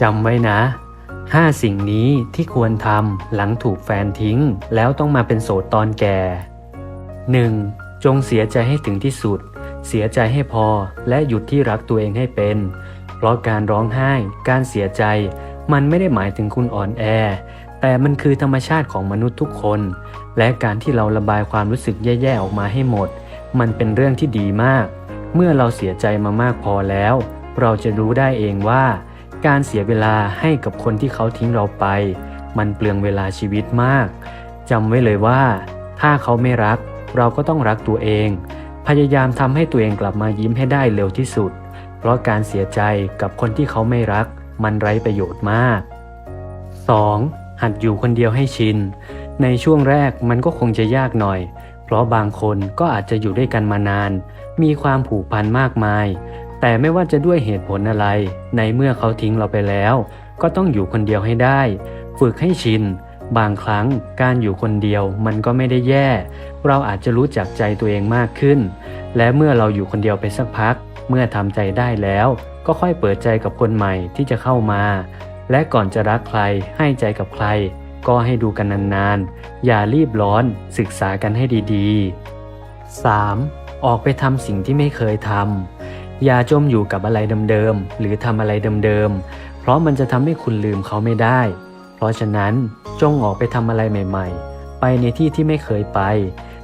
จำไว้นะ 5 สิ่งนี้ที่ควรทำหลังถูกแฟนทิ้ง แล้วต้องมาเป็นโสดตอนแก่ 1. จงเสียใจให้ถึงที่สุด เสียใจให้พอและหยุดที่รักตัวเองให้เป็น เพราะการร้องไห้ การเสียใจ มันไม่ได้หมายถึงคุณอ่อนแอ แต่มันคือธรรมชาติของมนุษย์ทุกคน และการที่เราระบายความรู้สึกแย่ๆออกมาให้หมด มันเป็นเรื่องที่ดีมาก เมื่อเราเสียใจมามากพอแล้ว เราจะรู้ได้เองว่า การเสียเวลาให้กับคนที่เขาทิ้งเราไป มันเปลืองเวลาชีวิตมากจำไว้เลยว่า ถ้าเขาไม่รัก เราก็ต้องรักตัวเอง พยายามทำให้ตัวเองกลับมายิ้มให้ได้เร็วที่สุด เพราะการเสียใจกับคนที่เขาไม่รัก มันไร้ประโยชน์มาก 2. หัดอยู่คนเดียวให้ชิน ในช่วงแรกมันก็คงจะยากหน่อย เพราะบางคนก็อาจจะอยู่ด้วยกันมานาน มีความผูกพันมากมาย แต่ไม่ว่าจะด้วยเหตุผลอะไร ในเมื่อเขาทิ้งเราไปแล้ว ก็ต้องอยู่คนเดียวให้ได้ ฝึกให้ชิน บางครั้งการอยู่คนเดียวมันก็ไม่ได้แย่ เราอาจจะรู้จักใจตัวเองมากขึ้น และเมื่อเราอยู่คนเดียวไปสักพัก เมื่อทำใจได้แล้ว ก็ค่อยเปิดใจกับคนใหม่ที่จะเข้ามา และก่อนจะรักใครให้ใจกับใคร ก็ให้ดูกันนานๆ อย่ารีบร้อนศึกษากันให้ดีๆ 3. ออกไปทำสิ่งที่ไม่เคยทำ อย่าจมอยู่กับอะไรเดิมๆ หรือทำอะไรเดิมๆ เพราะมันจะทำให้คุณลืมเขาไม่ได้ เพราะฉะนั้นจงออกไปทำอะไรใหม่ๆ ไปในที่ที่ไม่เคยไป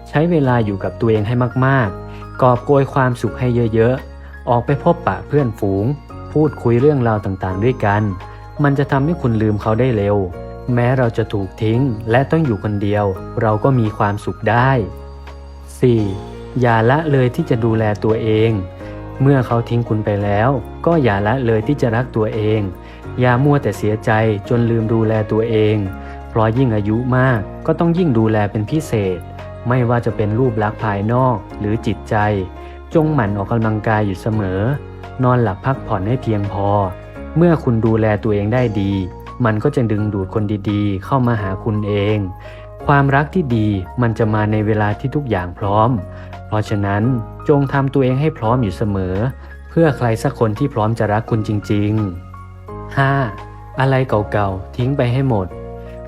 ใช้เวลาอยู่กับตัวเองให้มากๆ กอบโกยความสุขให้เยอะๆ ออกไปพบปะเพื่อนฝูง พูดคุยเรื่องราวต่างๆ ด้วยกัน มันจะทำให้คุณลืมเขาได้เร็ว แม้เราจะถูกทิ้งและต้องอยู่คนเดียว เราก็มีความสุขได้ 4. อย่าละเลยที่จะดูแลตัวเอง เมื่อเขาทิ้งคุณไปแล้ว ก็อย่าละเลยที่จะรักตัวเอง อย่ามัวแต่เสียใจจนลืมดูแลตัวเอง เพราะยิ่งอายุมากก็ต้องยิ่งดูแลเป็นพิเศษ ไม่ว่าจะเป็นรูปลักษณ์ภายนอกหรือจิตใจ จงหมั่นออกกำลังกายอยู่เสมอ นอนหลับพักผ่อนให้เพียงพอ เมื่อคุณดูแลตัวเองได้ดี มันก็จะดึงดูดคนดีๆ เข้ามาหาคุณเอง ความรักที่ดีมันจะมาในเวลาที่ทุกอย่างพร้อม เพราะฉะนั้นจงทำตัวเองให้พร้อมอยู่เสมอ เพื่อใครสักคนที่พร้อมจะรักคุณจริง ๆ 5. อะไรเก่าๆ ทิ้งไปให้หมด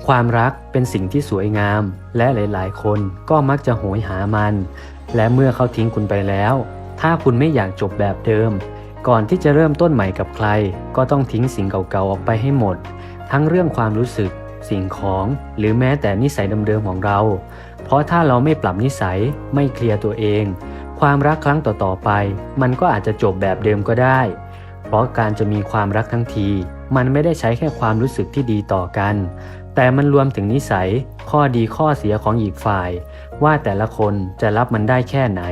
ความรักเป็นสิ่งที่สวยงาม และหลายๆ คนก็มักจะโหยหามัน และเมื่อเขาทิ้งคุณไปแล้ว ถ้าคุณไม่อยากจบแบบเดิม ก่อนที่จะเริ่มต้นใหม่กับใคร ก็ต้องทิ้งสิ่งเก่าๆออกไปให้หมด ทั้งเรื่องความรู้สึก สิ่งของ หรือแม้แต่นิสัยเดิมๆของเรา เพราะถ้าเราไม่ปรับนิสัยไม่เคลียร์ตัวเอง ความรักครั้งต่อๆไป มันก็อาจจะจบแบบเดิมก็ได้ เพราะการจะมีความรักทั้งที มันไม่ได้ใช้แค่ความรู้สึกที่ดีต่อกัน แต่มันรวมถึงนิสัย ข้อดีข้อเสียของอีกฝ่าย ว่าแต่ละคนจะรับมันได้แค่ไหน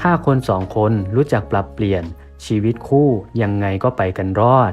ถ้าคนสองคนรู้จักปรับเปลี่ยนชีวิตคู่ยังไงก็ไปกันรอด